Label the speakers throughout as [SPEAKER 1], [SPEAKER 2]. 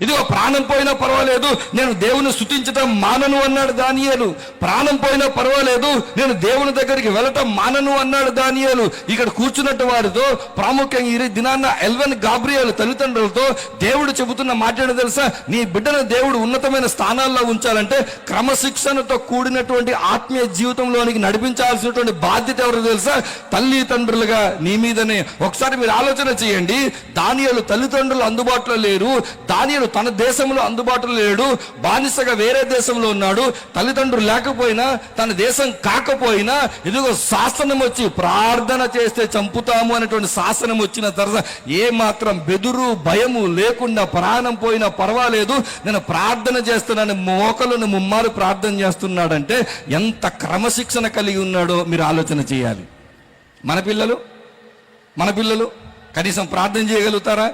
[SPEAKER 1] ఇదిగో ప్రాణం పోయినా పర్వాలేదు నేను దేవుని స్థుతించటం మానను అన్నాడు దానియాలు. ప్రాణం పోయినా పర్వాలేదు నేను దేవుని దగ్గరికి వెళ్ళటం మానను అన్నాడు దానియాలు. ఇక్కడ కూర్చున్నట్టు వారితో ప్రాముఖ్యంగా ఈ దినాన్న ఎల్వెన్ గాబ్రియాలు తల్లిదండ్రులతో దేవుడు చెబుతున్న మాట్లాడి తెలుసా? నీ బిడ్డను దేవుడు ఉన్నతమైన స్థానాల్లో ఉంచాలంటే క్రమశిక్షణతో కూడినటువంటి ఆత్మీయ జీవితంలోనికి నడిపించాల్సినటువంటి బాధ్యత ఎవరు తెలుసా? తల్లిదండ్రులుగా నీ మీదనే. ఒకసారి మీరు ఆలోచన చేయండి దానియాలు తల్లిదండ్రులు అందుబాటులో లేరు దానియాలు తన దేశంలో అందుబాటులో లేడు బానిసగా వేరే దేశంలో ఉన్నాడు తల్లిదండ్రులు లేకపోయినా తన దేశం కాకపోయినా ఇదిగో శాసనం వచ్చి ప్రార్థన చేస్తే చంపుతాము అనేటువంటి శాసనం వచ్చిన తర్వాత ఏ మాత్రం బెదురు భయము లేకుండా ప్రాణం పోయినా పర్వాలేదు. నేను ప్రార్థన చేస్తున్నాను మోకలను ముమ్మారు ప్రార్థన చేస్తున్నాడంటే ఎంత క్రమశిక్షణ కలిగి ఉన్నాడో మీరు ఆలోచన చేయాలి. మన పిల్లలు మన పిల్లలు కనీసం ప్రార్థన చేయగలుగుతారా?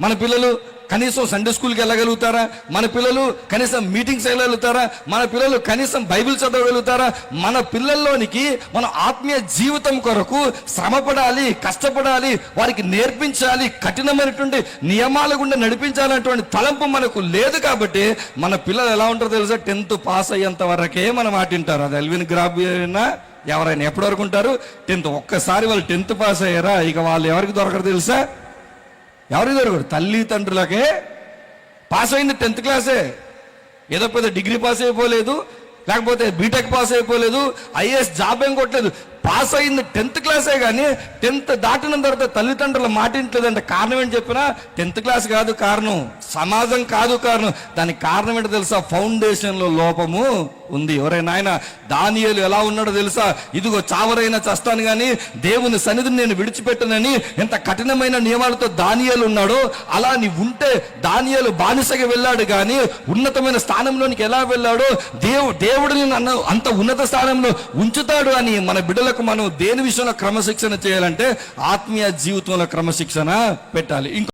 [SPEAKER 1] మన పిల్లలు కనీసం సండే స్కూల్కి వెళ్ళగలుగుతారా? మన పిల్లలు కనీసం మీటింగ్స్ వెళ్ళగలుగుతారా? మన పిల్లలు కనీసం బైబిల్ చదవగలుగుతారా? మన పిల్లల్లోనికి మన ఆత్మీయ జీవితం కొరకు శ్రమపడాలి కష్టపడాలి వారికి నేర్పించాలి కఠినమైనటువంటి నియమాల గుండా నడిపించాలన్నటువంటి తలంపు మనకు లేదు కాబట్టి మన పిల్లలు ఎలా ఉంటారో తెలుసా? టెన్త్ పాస్ అయ్యేంత వరకే మనం ఆటింటారు. అది ఎల్విన్ గ్రాబ్ అయినా ఎవరైనా ఎప్పటి వరకు ఉంటారు? టెన్త్ ఒక్కసారి వాళ్ళు టెన్త్ పాస్ అయ్యారా? ఇక వాళ్ళు ఎవరికి దొరకరు తెలుసా? ఎవరికి తల్లి తల్లిదండ్రులకే పాస్ అయింది టెన్త్ క్లాసే ఏదో పెద్ద డిగ్రీ పాస్ అయిపోలేదు లేకపోతే బీటెక్ పాస్ అయిపోలేదు ఐఏఎస్ జాబ్ ఏం కొట్టలేదు. పాస్ అయింది టెన్త్ క్లాసే కానీ టెన్త్ దాటిన తర్వాత తల్లిదండ్రులు మాటింట్లేదంటే కారణం ఏంటి చెప్పినా టెన్త్ క్లాస్ కాదు కారణం సమాజం కాదు కారణం. దానికి కారణం ఏంటో తెలుసా? ఫౌండేషన్లో లోపము ఉంది. ఎవరైనా ఆయన దానియలు ఎలా ఉన్నాడో తెలుసా? ఇదిగో చావరైనా చస్తాను కానీ దేవుని సన్నిధిని నేను విడిచిపెట్టనని ఎంత కఠినమైన నియమాలతో దానియాలు ఉన్నాడో అలా నీ ఉంటే దానియేలు బానిసగా వెళ్ళాడు కానీ ఉన్నతమైన స్థానంలోనికి ఎలా వెళ్ళాడో దేవు దేవుడిని అన్న అంత ఉన్నత స్థానంలో ఉంచుతాడు అని మన బిడ్డలకు మనం దేని విషయంలో క్రమశిక్షణ చేయాలంటే ఆత్మీయ జీవితంలో క్రమశిక్షణ పెట్టాలి. ఇంకో